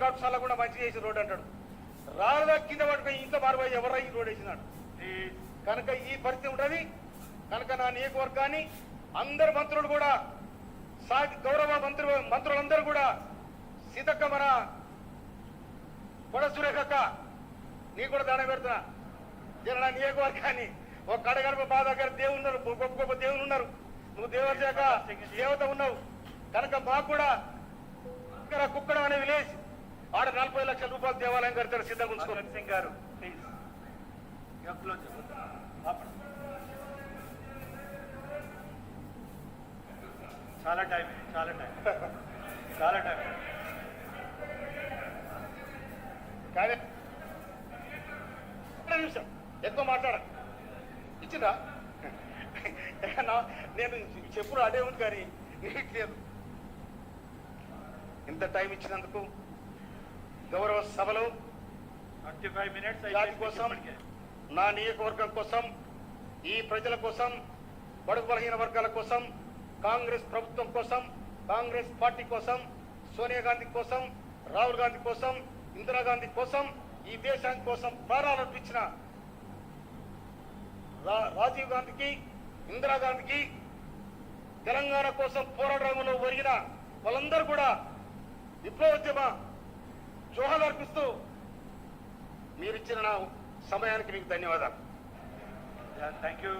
కాబట్టి చల్ల కూడా మంచి చేసి రోడ్ అంటాడు. రాళ్ళ కింద పట్టుకొని ఇంత మారిపోయి ఎవరై ఈ రోడ్ వేసినాడు? కనుక ఈ పరిస్థితి ఉంటుంది కనుక నా నియోజకవర్గాన్ని అందరు మంత్రులు కూడా సాగి గౌరవ మంత్రు మంత్రులందరూ కూడా సీతక్క మన కొడ సురేఖక్క నీ కూడా దానం పెడుతున్నా నా నియోజకవర్గాన్ని ఒక కడగడప బాధ దగ్గర దేవుడు ఉన్నారు గొప్ప గొప్ప దేవుళ్ళు ఉన్నారు. నువ్వు శాఖ దేవత ఉన్నావు. కనుక మాకు కూడా కుక్కడం అనే విలేజ్ ఆడ నలభై లక్షల రూపాయలు దేవాలయం కడతారు సిద్ధంగా ఉంచుకో. భగత్ సింగ్ గారు ప్లీజ్. చాలా టైం చాలా టైం. చాలా టైం. కానీ నిమిషం. ఎక్కువ మాట్లాడ. ఇచ్చిందా నేను చెప్పుడు అడే ఉంది కానీ నీకు లేదు. ఇంత టైం ఇచ్చినందుకు గౌరవ సభలో జాతి కోసం నా నియోజకవర్గం కోసం ఈ ప్రజల కోసం బడుగు బలహీన వర్గాల కోసం కాంగ్రెస్ ప్రభుత్వం కోసం కాంగ్రెస్ పార్టీ కోసం సోనియా గాంధీ కోసం రాహుల్ గాంధీ కోసం ఇందిరాగాంధీ కోసం ఈ దేశానికి కోసం ప్రాణాలు అర్పించిన రా- రాజీవ్ గాంధీకి ఇందిరాగాంధీకి తెలంగాణ కోసం పోరాటంలో ఒరిగిన వాళ్ళందరూ కూడా విప్లవోద్యమ జోహాలు అర్పిస్తూ మీరిచ్చిన నా సమయానికి మీకు ధన్యవాదాలు. Thank you